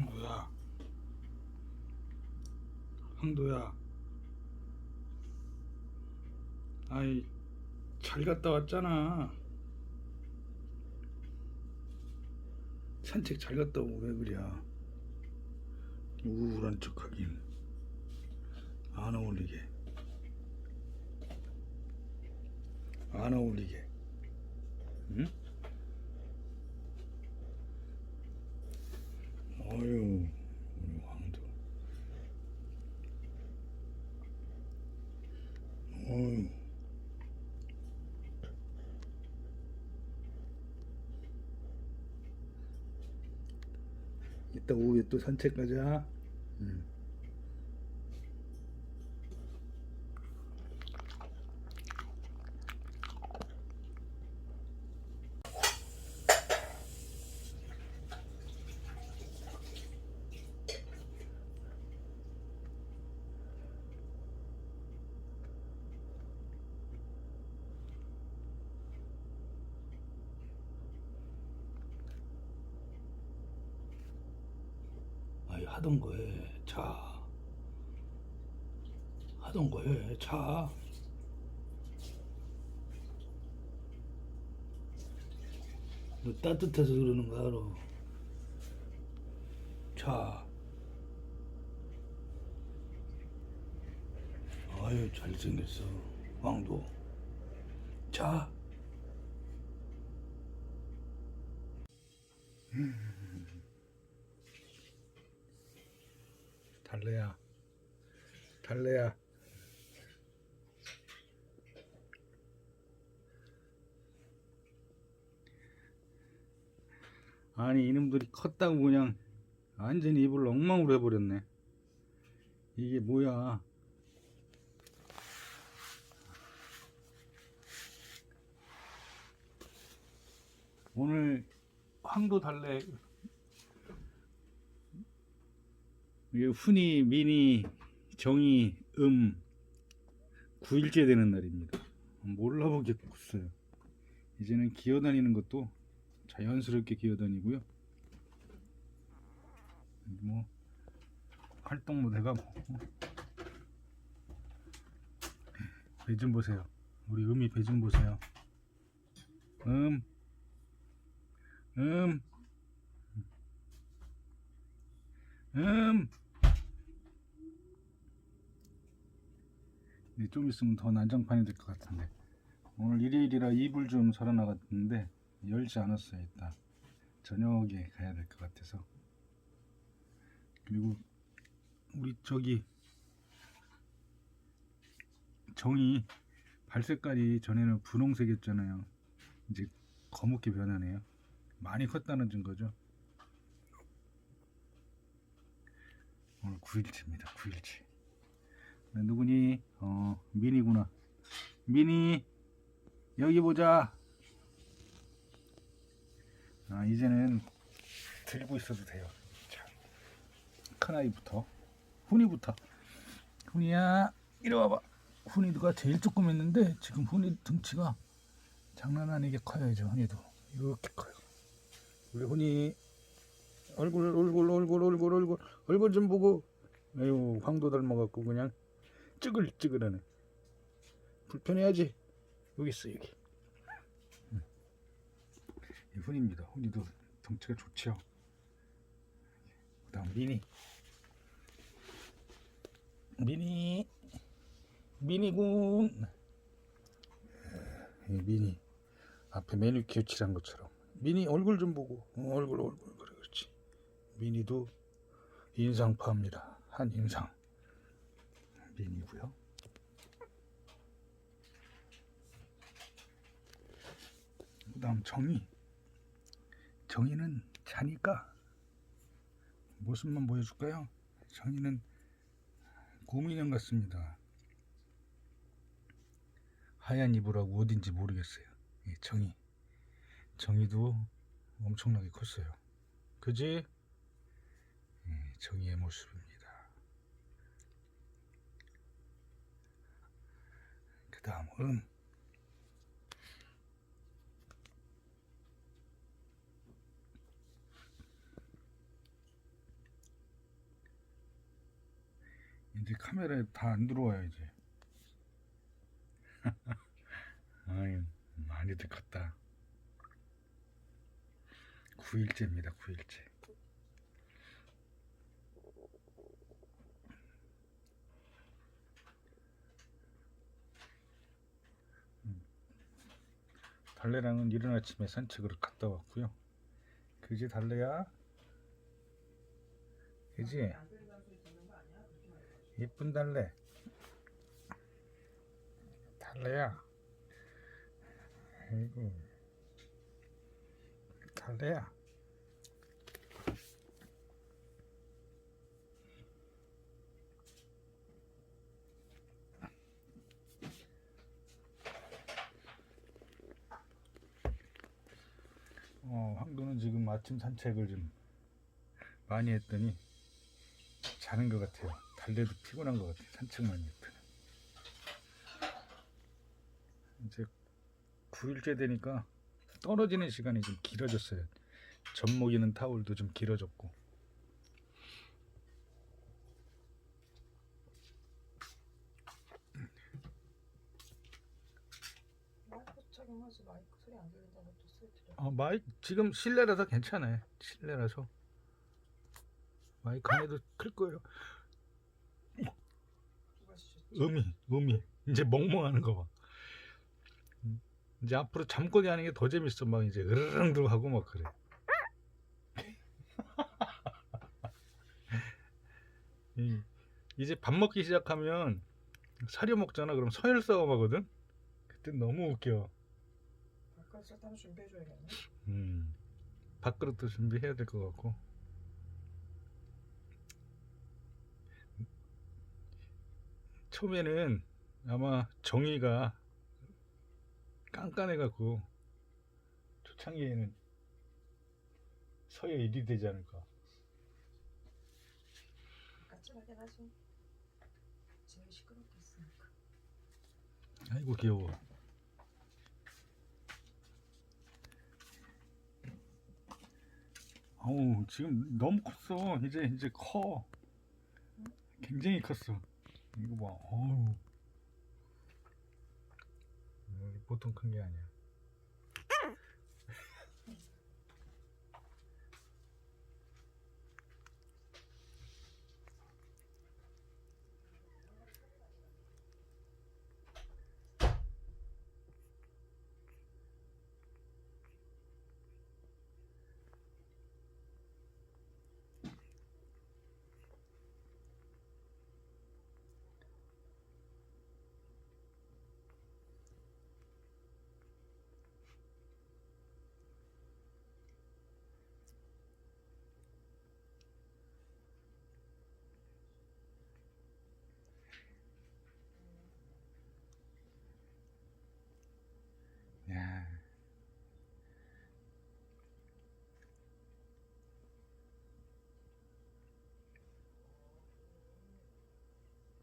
황도야. 황도야. 아이, 잘 갔다 왔잖아. 산책 잘 갔다 오고 왜 그래? 우울한 척 하긴. 안 어울리게. 안 어울리게. 응? 어휴, 우리 왕도. 어휴. 이따 오후에 또 산책 가자. 응. 아이 하던 거 해. 자. 하던 거 해. 자. 너 따뜻해서 그러는 거 알아. 자. 아유 잘생겼어. 왕도. 자. 달래야. 달래야. 아니 이놈들이 컸다고 그냥 완전히 입을 엉망으로 해버렸네. 이게 뭐야? 오늘 황도 달래 이게 훈이, 민이, 정이, 음 9일째 되는 날입니다. 몰라보겠어요. 이제는 기어다니는 것도 자연스럽게 기어다니고요. 뭐 활동 무대가 뭐. 배좀 보세요. 우리 음이 배 좀 보세요. 음, 음, 음. 이제 좀 있으면 더 난장판이 될 것 같은데. 오늘 일요일이라 이불 좀 사러 나갔는데 열지 않았어요 일단 저녁에 가야 될 것 같아서. 그리고 우리 저기 정이 발 색깔이 전에는 분홍색이었잖아요. 이제 거뭇게 변하네요. 많이 컸다는 증거죠. 오늘 9일째입니다 9일째. 네, 누구니? 어, 미니구나. 미니, 여기 보자. 아, 이제는 들고 있어도 돼요. 자, 큰아이부터. 훈이부터. 훈이야, 이리 와봐. 훈이가 제일 조그맸는데, 지금 훈이 등치가 장난 아니게 커요, 이제 훈이도. 이렇게 커요. 우리 훈이, 얼굴, 얼굴, 얼굴, 얼굴, 얼굴, 얼굴 좀 보고, 아유, 황도 닮아갖고 그냥 찌글찌글하네. 불편해야지. 여기 있어 여기. 응. 이 훈입니다. 훈이도 덩치가 좋죠. 그다음 미니. 미니. 미니군. 이 미니. 앞에 매니큐어 칠한 것처럼. 미니 얼굴 좀 보고. 어, 얼굴 얼굴 그래 그렇지. 미니도 인상파입니다. 한 인상. 민이고요. 그다음 정이. 정이는 자니까 모습만 보여줄까요? 정이는 곰인형 같습니다. 하얀 이불하고 어딘지 모르겠어요. 이 정이. 정이도 엄청나게 컸어요. 그지? 예, 정이의 모습 그 다음은 이제 카메라에 다 안 들어와요 이제. 아유 많이 들컸다. 9일째입니다 9일째. 달래랑은 이른 아침에 산책을 갔다 왔고요. 그지 달래야? 그지? 예쁜 달래. 달래야. 아이고. 달래야. 어, 황도는 지금 아침 산책을 좀 많이 했더니 자는 것 같아요. 달래도 피곤한 것 같아요. 산책만 했더니. 이제 9일째 되니까 떨어지는 시간이 좀 길어졌어요. 젖먹이는 타올도 좀 길어졌고. 마이크 착용하지 마이크 소리 안 들린다고 또 아, 마이 지금 실내라서 괜찮아요. 실내라서 마이크 안에도 클 거예요. 음이 음이 이제 멍멍하는 거 봐. 음, 이제 앞으로 잠꼬대 하는 게 더 재밌어. 막 이제 으르릉도 하고 막 그래. 이, 이제 밥 먹기 시작하면 사료 먹잖아. 그럼 서열 싸움 하거든. 그때 너무 웃겨. 바깥에서 따로 준비해줘야겠네. 음, 밥그릇도 준비해야 될 것 같고. 처음에는 아마 정이가 깐깐해갖고 초창기에는 서예 일이 되지 않을까. 까칠하긴 하지. 제일 시끄럽게 했으니까. 아이고 귀여워. 어우 지금 너무 컸어. 이제 이제 커. 굉장히 컸어. 이거 봐. 어우. 음, 보통 큰 게 아니야.